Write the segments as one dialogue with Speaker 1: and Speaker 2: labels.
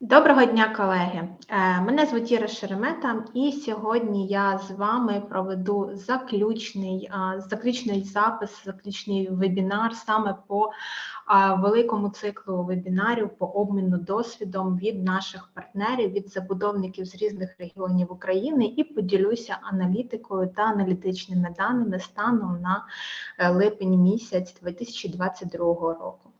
Speaker 1: Доброго дня, колеги! Е, Мене звуть Іра Шеремета, і сьогодні я з вами проведу заключний, заключний запис, заключний вебінар саме по великому циклу вебінарів по обміну досвідом від наших партнерів, від забудовників з різних регіонів України і поділюся аналітикою та аналітичними даними станом на е, липень місяць 2022 року.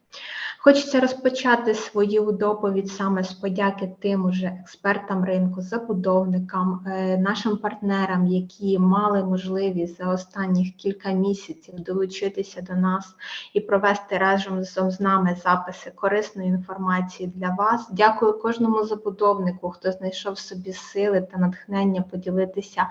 Speaker 1: Хочеться розпочати свою доповідь саме з подяки тим уже експертам ринку, забудовникам, е, нашим партнерам, які мали можливість за останніх кілька місяців долучитися до нас і провести разом з нами записи корисної інформації для вас. Дякую кожному забудовнику, хто знайшов собі сили та натхнення поділитися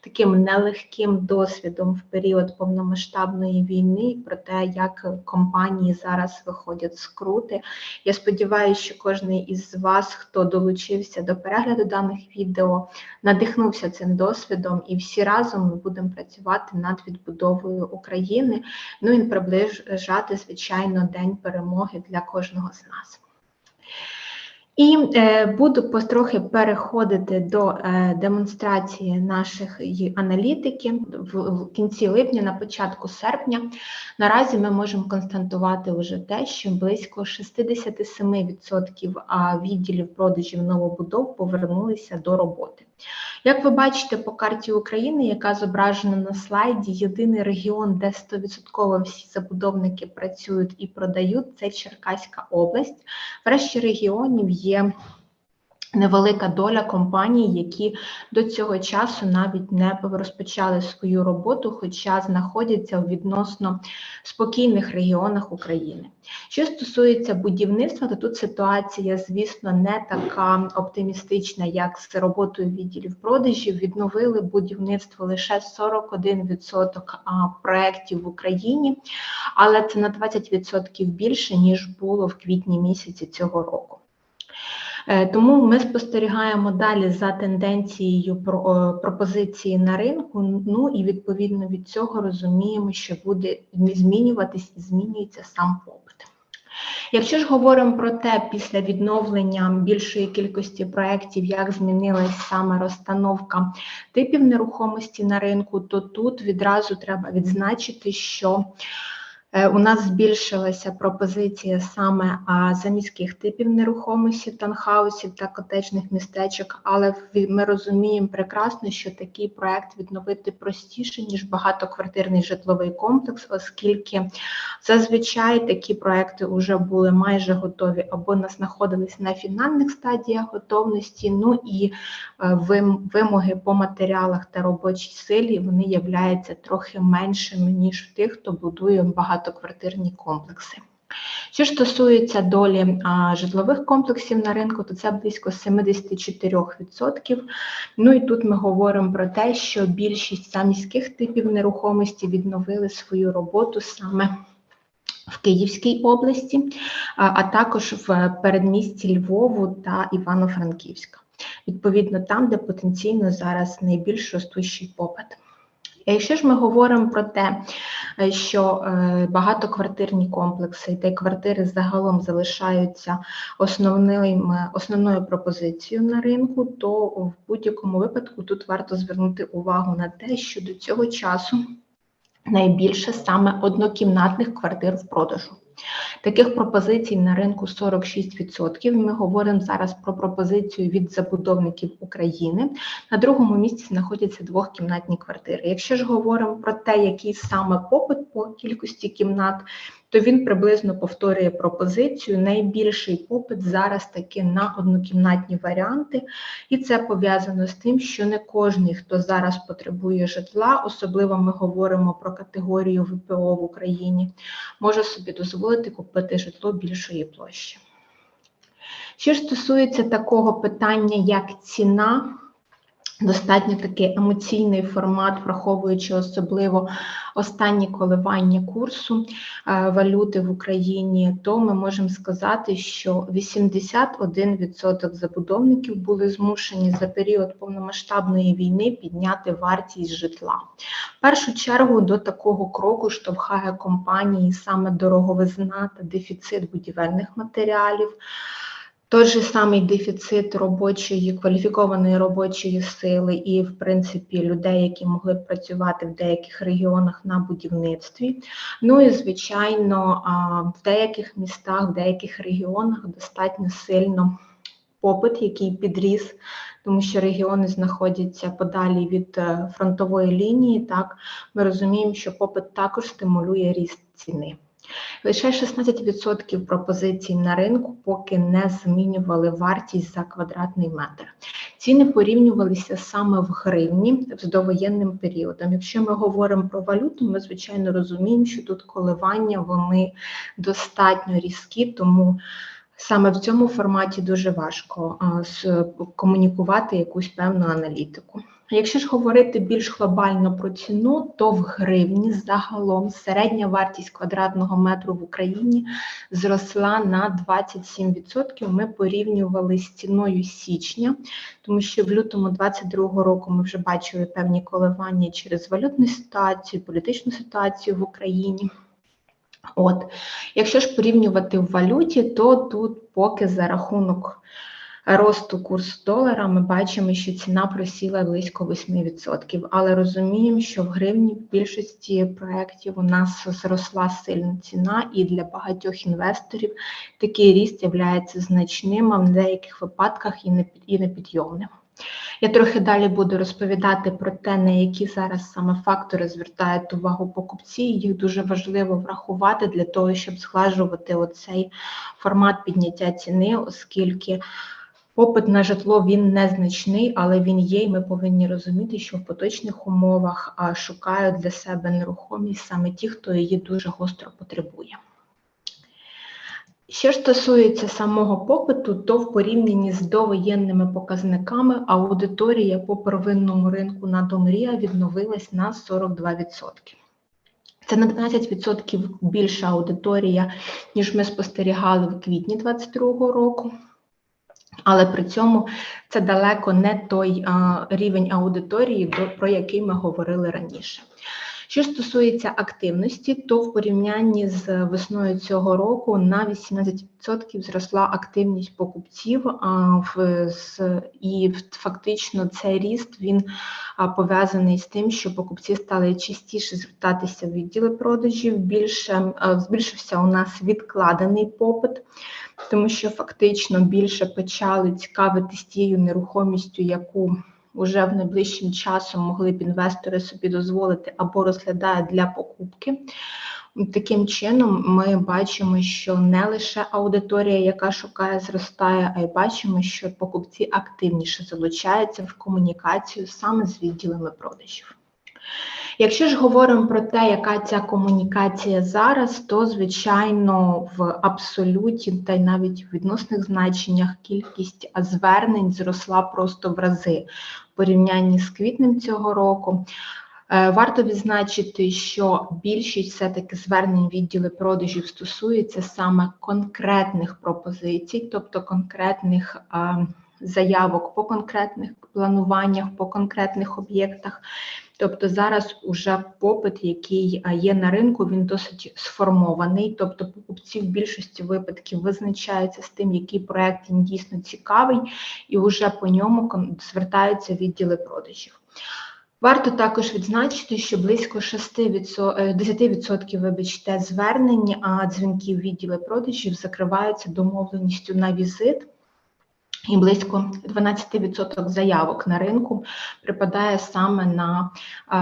Speaker 1: таким нелегким досвідом в період повномасштабної війни про те, як компанії зараз виходять з скрути. Я сподіваюся, що кожен із вас, хто долучився до перегляду даних відео, надихнувся цим досвідом, і всі разом ми будемо працювати над відбудовою України. Ну і приближати, звичайно, день перемоги для кожного з нас. І е, буду потрохи переходити до е, демонстрації наших аналітики в, в кінці липня, на початку серпня. Наразі ми можемо констатувати вже те, що близько 67% відділів продажів новобудов повернулися до роботи. Як ви бачите по карті України, яка зображена на слайді, єдиний регіон, де 100% всі забудовники працюють і продають, це Черкаська область. В решті регіонів є невелика доля компаній, які до цього часу навіть не розпочали свою роботу, хоча знаходяться у відносно спокійних регіонах України. Що стосується будівництва, то тут ситуація, звісно, не така оптимістична, як з роботою відділів продажів. Відновили будівництво лише 41% проєктів в Україні, але це на 20% більше ніж було в квітні місяці цього року. Е, тому ми спостерігаємо далі за тенденцією пропозиції на ринку. Ну і відповідно від цього розуміємо, що буде змінюватись і змінюється сам попит. Якщо ж говоримо про те, після відновлення більшої кількості проєктів, як змінилась саме розстановка типів нерухомості на ринку, то тут відразу треба відзначити, що Е, у нас збільшилася пропозиція саме за міських типів нерухомості, танхаусів та котечних містечок, але ми розуміємо прекрасно, що такий проект відновити простіше ніж багатоквартирний житловий комплекс, оскільки зазвичай такі проекти вже були майже готові або нас знаходились на фінальних стадіях готовності. Ну і е, вимоги по матеріалах та робочій силі вони являються трохи меншими ніж в тих, хто будує багато багатоквартирні комплекси. Що ж стосується долі а, житлових комплексів на ринку, то це близько 74%. Ну і тут ми говоримо про те, що більшість міських типів нерухомості відновили свою роботу саме в Київській області, а, а також в передмісті Львову та Івано-Франківська. Відповідно, там, де потенційно зараз найбільш ростущий попит. Якщо ж ми говоримо про те, е, що е, багатоквартирні комплекси та квартири загалом залишаються основним, основною пропозицією на ринку, то в будь-якому випадку тут варто звернути увагу на те, що до цього часу найбільше саме однокімнатних квартир в продажу. Таких пропозицій на ринку 46%. Ми говоримо зараз про пропозицію від забудовників України. На другому місці знаходяться двохкімнатні квартири. Якщо ж говоримо про те, який саме попит по кількості кімнат, то він приблизно повторює пропозицію. Найбільший попит зараз таки на однокімнатні варіанти, і це пов'язано з тим, що не кожен, хто зараз потребує житла, особливо ми говоримо про категорію ВПО в Україні, може собі дозволити купити житло більшої площі. Що ж стосується такого питання, як ціна, Достатньо такий емоційний формат, враховуючи особливо останні коливання курсу е, валюти в Україні, то ми можемо сказати, що 81% забудовників були змушені за період повномасштабної війни підняти вартість житла. В першу чергу до такого кроку штовхає компанії саме дороговизна та дефіцит будівельних матеріалів той же самий дефіцит робочої кваліфікованої робочої сили і, в принципі, людей, які могли б працювати в деяких регіонах на будівництві. Ну і звичайно, в деяких містах, в деяких регіонах достатньо сильно попит, який підріс, тому що регіони знаходяться подалі від е, фронтової лінії. Так ми розуміємо, що попит також стимулює ріст ціни. Лише 16% пропозицій на ринку поки не змінювали вартість за квадратний метр. Ціни порівнювалися саме в гривні з довоєнним періодом. Якщо ми говоримо про валюту, ми звичайно розуміємо, що тут коливання вони достатньо різкі, тому саме в цьому форматі дуже важко комунікувати якусь певну аналітику. Якщо ж говорити більш глобально про ціну, то в гривні загалом середня вартість квадратного метру в Україні зросла на 27%. Ми порівнювали з ціною січня, тому що в лютому 2022 року ми вже бачили певні коливання через валютну ситуацію, політичну ситуацію в Україні. От, якщо ж порівнювати в валюті, то тут поки за рахунок росту курсу долара ми бачимо, що ціна просіла близько 8%. Але розуміємо, що в гривні в більшості проєктів у нас зросла сильна ціна, і для багатьох інвесторів такий ріст є значним, а в деяких випадках і непідйомним. Я трохи далі буду розповідати про те, на які зараз саме фактори звертають увагу покупці. Їх дуже важливо врахувати для того, щоб зглажувати оцей формат підняття ціни, оскільки попит на житло він незначний, але він є, і ми повинні розуміти, що в поточних умовах шукають для себе нерухомість саме ті, хто її дуже гостро потребує. Що стосується самого попиту, то в порівнянні з довоєнними показниками аудиторія по первинному ринку на Домрія відновилась на 42%. Це на 12% більша аудиторія, ніж ми спостерігали в квітні 2022 року. Але при цьому це далеко не той а, рівень аудиторії, про який ми говорили раніше. Що стосується активності, то в порівнянні з весною цього року на 18% зросла активність покупців, і фактично цей ріст він пов'язаний з тим, що покупці стали частіше звертатися в відділи продажів. Більше збільшився у нас відкладений попит, тому що фактично більше почали цікавитись тією нерухомістю, яку вже в найближчим часом могли б інвестори собі дозволити або розглядають для покупки. Таким чином, ми бачимо, що не лише аудиторія, яка шукає, зростає, а й бачимо, що покупці активніше залучаються в комунікацію саме з відділами продажів. Якщо ж говоримо про те, яка ця комунікація зараз, то звичайно в абсолюті та й навіть в відносних значеннях кількість звернень зросла просто в рази в порівнянні з квітнем цього року. Е, варто відзначити, що більшість все-таки звернень відділи продажів стосується саме конкретних пропозицій, тобто конкретних заявок по конкретних плануваннях, по конкретних об'єктах. Тобто зараз уже попит, який є на ринку, він досить сформований. Тобто покупці в більшості випадків визначаються з тим, який проект їм дійсно цікавий, і вже по ньому звертаються відділи продажів. Варто також відзначити, що близько 6%, 10% е, вибачте, звернень, а дзвінків відділи продажів закриваються домовленістю на візит. І близько 12% заявок на ринку припадає саме на е,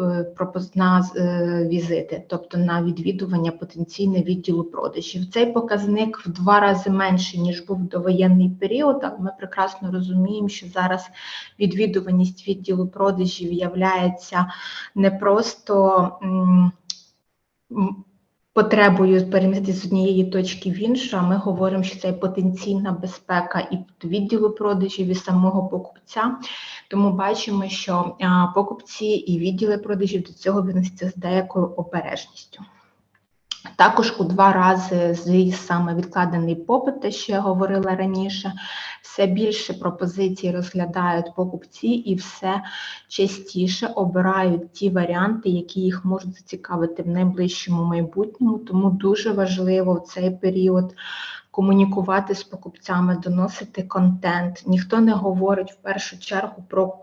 Speaker 1: е, на е, візити, тобто на відвідування потенційне відділу продажів. Цей показник в два рази менший, ніж був довоєнний період, але ми прекрасно розуміємо, що зараз відвідуваність відділу продажів являється не просто потребою перемістити з однієї точки в іншу, а ми говоримо, що це потенційна безпека і відділу продажів і самого покупця. Тому бачимо, що покупці і відділи продажів до цього відносяться з деякою обережністю. Також у два рази зріс саме відкладений попит, те, що я говорила раніше, все більше пропозицій розглядають покупці і все частіше обирають ті варіанти, які їх можуть зацікавити в найближчому майбутньому. Тому дуже важливо в цей період комунікувати з покупцями, доносити контент. Ніхто не говорить в першу чергу про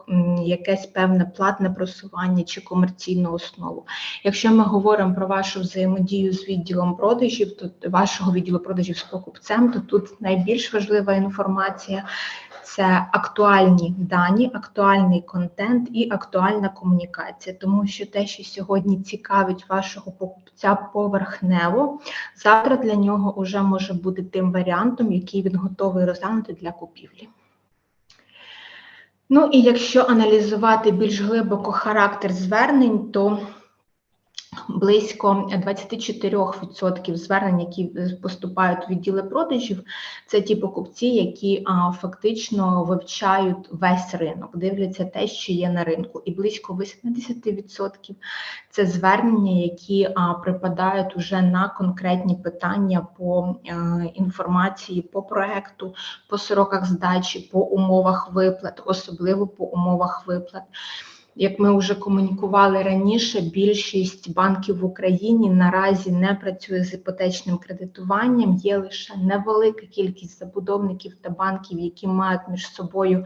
Speaker 1: якесь певне платне просування чи комерційну основу. Якщо ми говоримо про вашу взаємодію з відділом продажів, то вашого відділу продажів з покупцем, то тут найбільш важлива інформація це актуальні дані, актуальний контент і актуальна комунікація, тому що те, що сьогодні цікавить вашого покупця поверхнево, завтра для нього вже може бути тим варіантом, який він готовий розглянути для купівлі. Ну і якщо аналізувати більш глибоко характер звернень, то Близько 24% звернень, які поступають в відділи продажів, це ті покупці, які а, фактично вивчають весь ринок, дивляться те, що є на ринку, і близько 80% це звернення, які а, припадають уже на конкретні питання по а, інформації, по проекту, по сроках здачі, по умовах виплат, особливо по умовах виплат. Як ми вже комунікували раніше, більшість банків в Україні наразі не працює з іпотечним кредитуванням. Є лише невелика кількість забудовників та банків, які мають між собою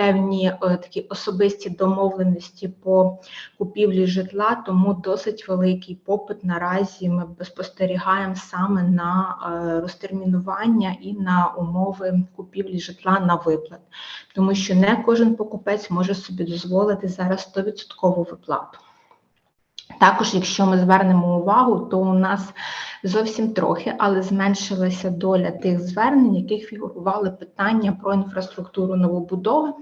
Speaker 1: певні е, такі особисті домовленості по купівлі житла. Тому досить великий попит наразі ми спостерігаємо саме на е, розтермінування і на умови купівлі житла на виплат, тому що не кожен покупець може собі дозволити зараз 100% виплату. Також, якщо ми звернемо увагу, то у нас зовсім трохи, але зменшилася доля тих звернень, яких фігурували питання про інфраструктуру новобудови.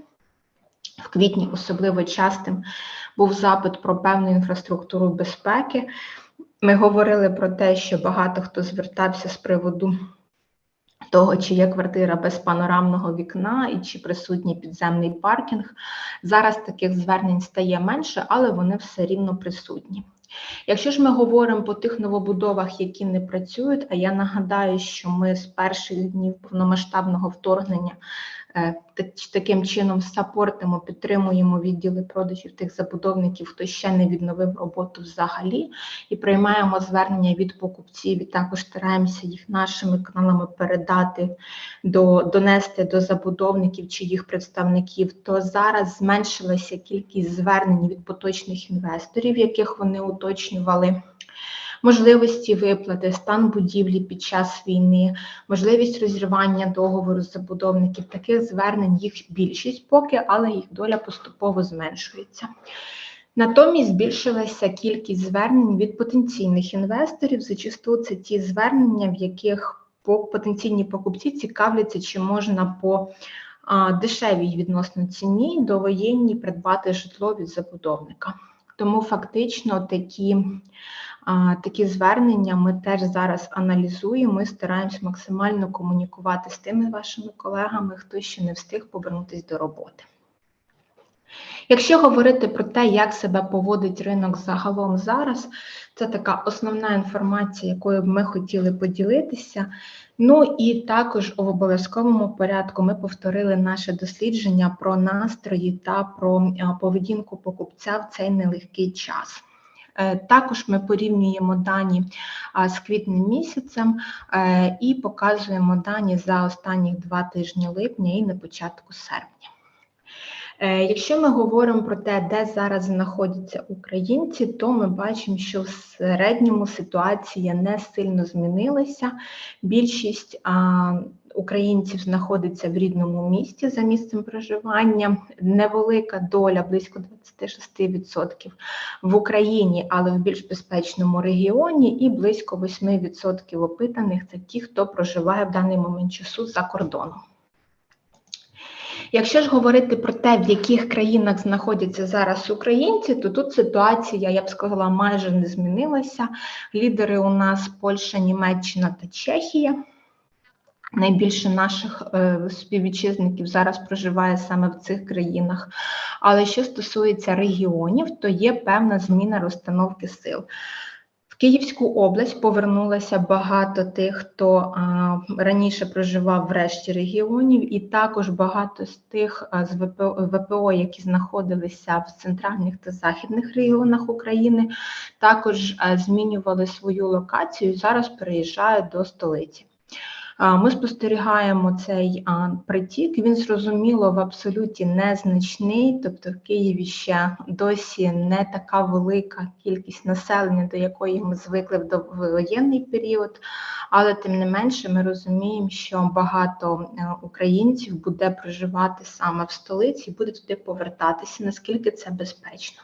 Speaker 1: В квітні особливо частим був запит про певну інфраструктуру безпеки. Ми говорили про те, що багато хто звертався з приводу того, чи є квартира без панорамного вікна і чи присутній підземний паркінг. Зараз таких звернень стає менше, але вони все рівно присутні. Якщо ж ми говоримо по тих новобудовах, які не працюють, а я нагадаю, що ми з перших днів повномасштабного вторгнення таким чином сапортимо, підтримуємо відділи продажів тих забудовників, хто ще не відновив роботу взагалі, і приймаємо звернення від покупців. І також стараємося їх нашими каналами передати до донести до забудовників чи їх представників. То зараз зменшилася кількість звернень від поточних інвесторів, яких вони уточнювали можливості виплати, стан будівлі під час війни, можливість розірвання договору забудовників. Таких звернень їх більшість поки, але їх доля поступово зменшується. Натомість збільшилася кількість звернень від потенційних інвесторів. Зачасту це ті звернення, в яких потенційні покупці цікавляться, чи можна по дешевій відносно ціні довоєнній придбати житло від забудовника. Тому фактично такі такі звернення ми теж зараз аналізуємо і стараємось максимально комунікувати з тими вашими колегами, хто ще не встиг повернутися до роботи. Якщо говорити про те, як себе поводить ринок загалом зараз, це така основна інформація, якою б ми хотіли поділитися. Ну і також в обов'язковому порядку ми повторили наше дослідження про настрої та про поведінку покупця в цей нелегкий час. Е, також ми порівнюємо дані з квітнем місяцем е, і показуємо дані за останні два тижні липня і на початку серпня. Е, якщо ми говоримо про те, де зараз знаходяться українці, то ми бачимо, що в середньому ситуація не сильно змінилася. Більшість українців знаходиться в рідному місті за місцем проживання. Невелика доля, близько 26% в Україні, але в більш безпечному регіоні, і близько 8% опитаних це ті, хто проживає в даний момент часу за кордоном. Якщо ж говорити про те, в яких країнах знаходяться зараз українці, то тут ситуація, я б сказала, майже не змінилася. Лідери у нас Польща, Німеччина та Чехія. Найбільше наших е, співвітчизників зараз проживає саме в цих країнах. Але що стосується регіонів, то є певна зміна розстановки сил. В Київську область повернулося багато тих, хто раніше проживав в решті регіонів, і також багато з тих з ВПО, ВПО, які знаходилися в центральних та західних регіонах України, також змінювали свою локацію і зараз переїжджають до столиці. Ми спостерігаємо цей притік. Він зрозуміло в абсолюті незначний, тобто в Києві ще досі не така велика кількість населення, до якої ми звикли в воєнний період. Але тим не менше, ми розуміємо, що багато е, українців буде проживати саме в столиці буде туди повертатися, наскільки це безпечно.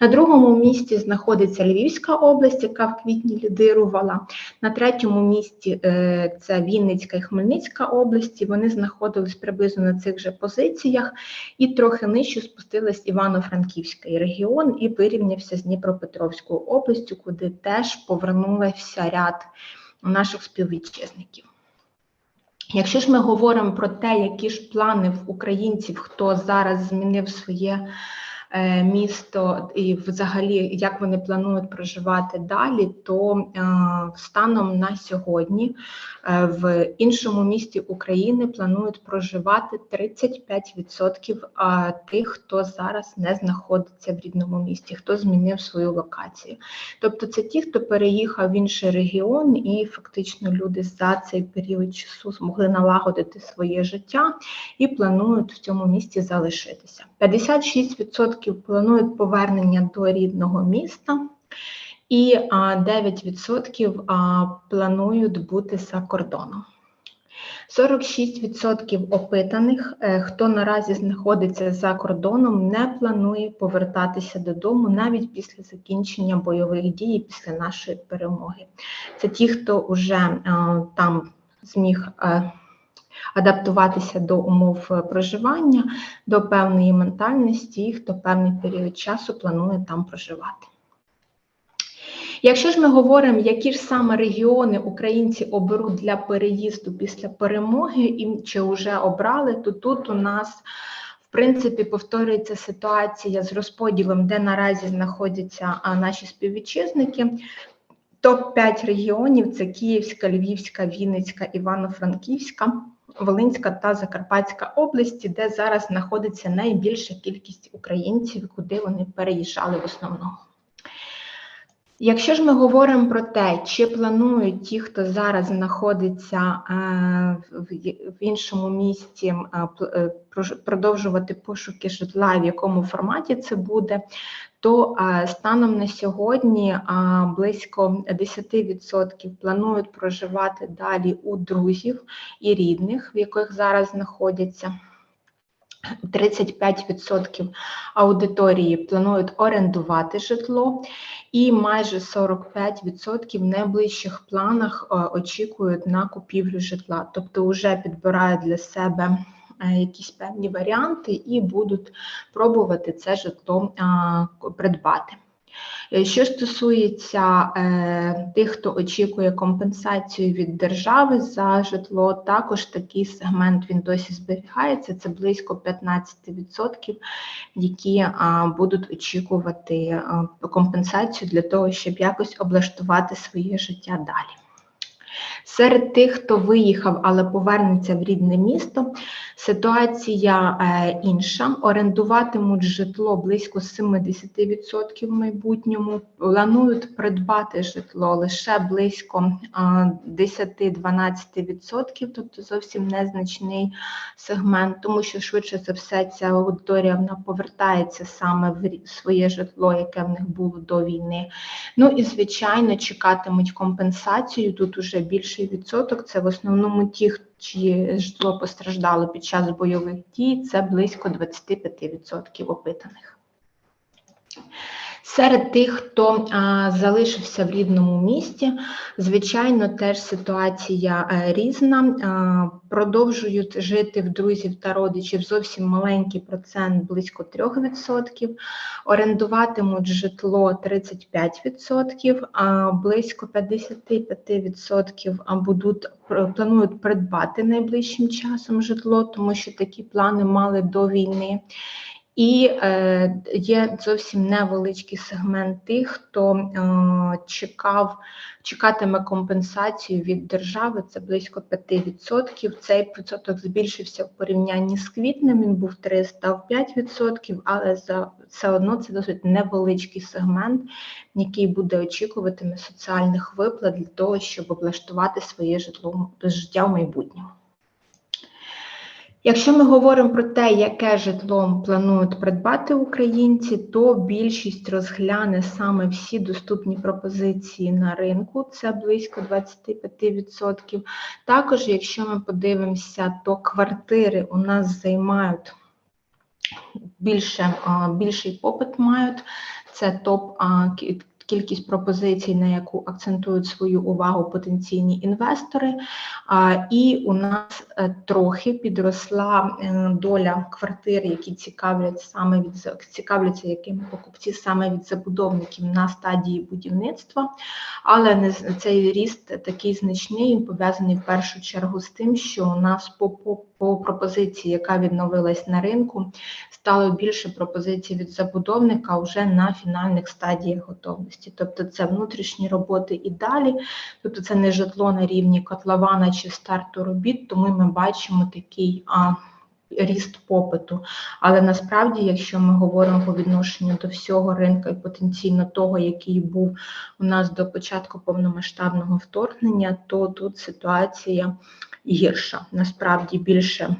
Speaker 1: На другому місці знаходиться Львівська область, яка в квітні лідирувала. На третьому місці е, це Вінницька і Хмельницька області. Вони знаходились приблизно на цих же позиціях, і трохи нижче спустилась Івано-Франківський регіон і вирівнявся з Дніпропетровською областю, куди теж повернулася ряд наших співвітчизників. Якщо ж ми говоримо про те, які ж плани в українців, хто зараз змінив своє місто і взагалі як вони планують проживати далі, то е, станом на сьогодні е, в іншому місті України планують проживати 35% тих, хто зараз не знаходиться в рідному місті, хто змінив свою локацію. Тобто це ті, хто переїхав в інший регіон, і фактично люди за цей період часу змогли налагодити своє життя і планують в цьому місті залишитися. 56% планують повернення до рідного міста, і 9% планують бути за кордоном. 46% опитаних, е, хто наразі знаходиться за кордоном, не планує повертатися додому навіть після закінчення бойових дій після нашої перемоги. Це ті, хто вже там зміг е, адаптуватися до умов е, проживання, до певної ментальності, і хто певний період часу планує там проживати. Якщо ж ми говоримо, які ж саме регіони українці оберуть для переїзду після перемоги, і чи вже обрали, то тут у нас в принципі повторюється ситуація з розподілом, де наразі знаходяться наші співвітчизники. Топ 5 регіонів це Київська, Львівська, Вінницька, Івано-Франківська. Волинська та Закарпатська області, де зараз знаходиться найбільша кількість українців, куди вони переїжджали в основному. Якщо ж ми говоримо про те, чи планують ті, хто зараз знаходиться е, в іншому місті, е, е, продовжувати пошуки житла, в якому форматі це буде, то станом на сьогодні близько 10% планують проживати далі у друзів і рідних, в яких зараз знаходяться. 35% аудиторії планують орендувати житло, і майже 45% в найближчих планах очікують на купівлю житла, тобто вже підбирають для себе якісь певні варіанти і будуть пробувати це житло придбати. Е, що стосується е, тих, хто очікує компенсацію від держави за житло, також такий сегмент він досі зберігається. Це близько 15%, які будуть очікувати компенсацію для того, щоб якось облаштувати своє життя далі. Серед тих, хто виїхав, але повернеться в рідне місто, ситуація е, інша. Орендуватимуть житло близько 70% в майбутньому. Планують придбати житло лише близько 10-12%, тобто зовсім незначний сегмент, тому що швидше за все ця аудиторія вона повертається саме в своє житло, яке в них було до війни. Ну і звичайно чекатимуть компенсацію. Тут уже більший відсоток це в основному ті, чиє житло постраждало під час бойових дій, це близько 25% опитаних. Серед тих, хто а, залишився в рідному місті, звичайно, теж ситуація а, е, різна. А, продовжують жити в друзів та родичів зовсім маленький процент, близько 3%, орендуватимуть житло 35%, а близько 55% будуть планують придбати найближчим часом житло, тому що такі плани мали до війни. І е, є зовсім невеличкий сегмент тих, хто е, чекав, чекатиме компенсацію від держави. Це близько 5%. Цей відсоток збільшився в порівнянні з квітнем. Він був 3, став 5%, але за все одно це досить невеличкий сегмент, який буде очікуватиме соціальних виплат для того, щоб облаштувати своє житло життя в майбутньому. Якщо ми говоримо про те, яке житло планують придбати українці, то більшість розгляне саме всі доступні пропозиції на ринку, це близько 25%. Також, якщо ми подивимося, то квартири у нас займають більше, більший попит мають. Це топ кількість пропозицій, на яку акцентують свою увагу потенційні інвестори. І у нас е, трохи підросла е, доля квартир, які цікавлять саме від цікавляться якими покупці саме від забудовників на стадії будівництва. Але не цей ріст такий значний, пов'язаний в першу чергу з тим, що у нас по, по, по пропозиції, яка відновилась на ринку, стало більше пропозицій від забудовника вже на фінальних стадіях готовності. Тобто це внутрішні роботи і далі, тобто це не житло на рівні котлована чи старту робіт, тому ми бачимо такий а, ріст попиту. Але насправді, якщо ми говоримо по відношенню до всього ринку і потенційно того, який був у нас до початку повномасштабного вторгнення, то тут ситуація гірша. Насправді більше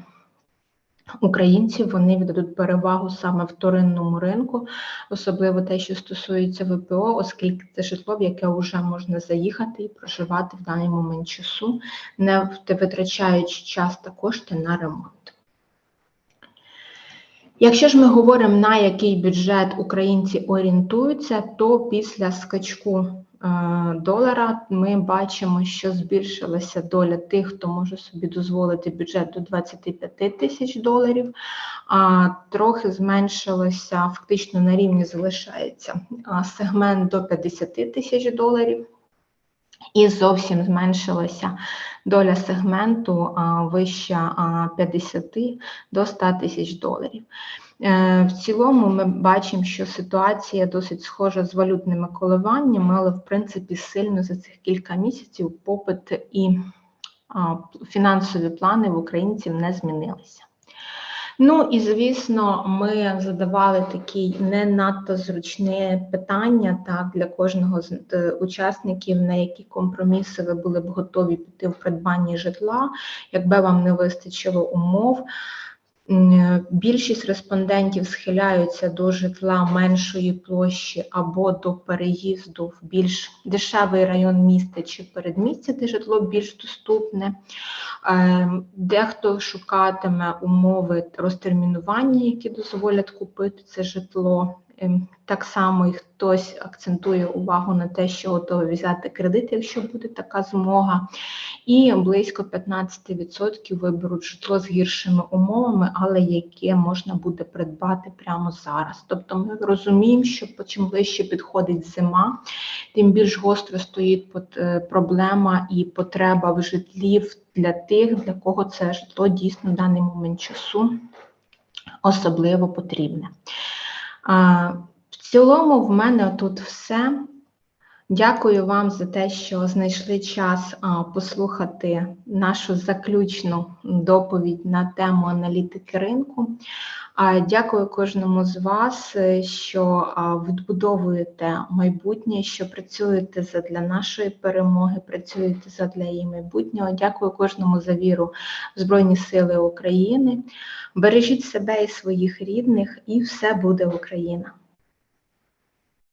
Speaker 1: українців вони віддадуть перевагу саме вторинному ринку, особливо те, що стосується ВПО, оскільки це житло, в яке вже можна заїхати і проживати в даний момент часу, не витрачаючи час та кошти на ремонт. Якщо ж ми говоримо, на який бюджет українці орієнтуються, то після скачку долара, ми бачимо, що збільшилася доля тих, хто може собі дозволити бюджет до 25 тисяч доларів, а трохи зменшилося, фактично на рівні залишається сегмент до 50 тисяч доларів. І зовсім зменшилася доля сегменту вища 50 до 100 тисяч доларів. Е, в цілому ми бачимо, що ситуація досить схожа з валютними коливаннями, але в принципі сильно за цих кілька місяців попит і фінансові плани в українців не змінилися. Ну і звісно, ми задавали такі не надто зручне питання так для кожного з е, учасників, на які компроміси ви були б готові піти в придбанні житла, якби вам не вистачило умов. Більшість респондентів схиляються до житла меншої площі або до переїзду в більш дешевий район міста чи передмістя, де житло більш доступне. Ем, дехто шукатиме умови розтермінування, які дозволять купити це житло. Ем, так само і хтось акцентує увагу на те, що готовий взяти кредит, якщо буде така змога. І близько 15% виберуть житло з гіршими умовами, але яке можна буде придбати прямо зараз. Тобто ми розуміємо, що чим ближче підходить зима, тим більш гостро стоїть е, проблема і потреба в житлі для тих, для кого це житло дійсно в даний момент часу особливо потрібне. В цілому, в мене тут все. Дякую вам за те, що знайшли час послухати нашу заключну доповідь на тему аналітики ринку. Дякую кожному з вас, е, що відбудовуєте майбутнє, що працюєте задля нашої перемоги, працюєте задля її майбутнього. Дякую кожному за віру в Збройні Сили України. Бережіть себе і своїх рідних, і все буде Україна.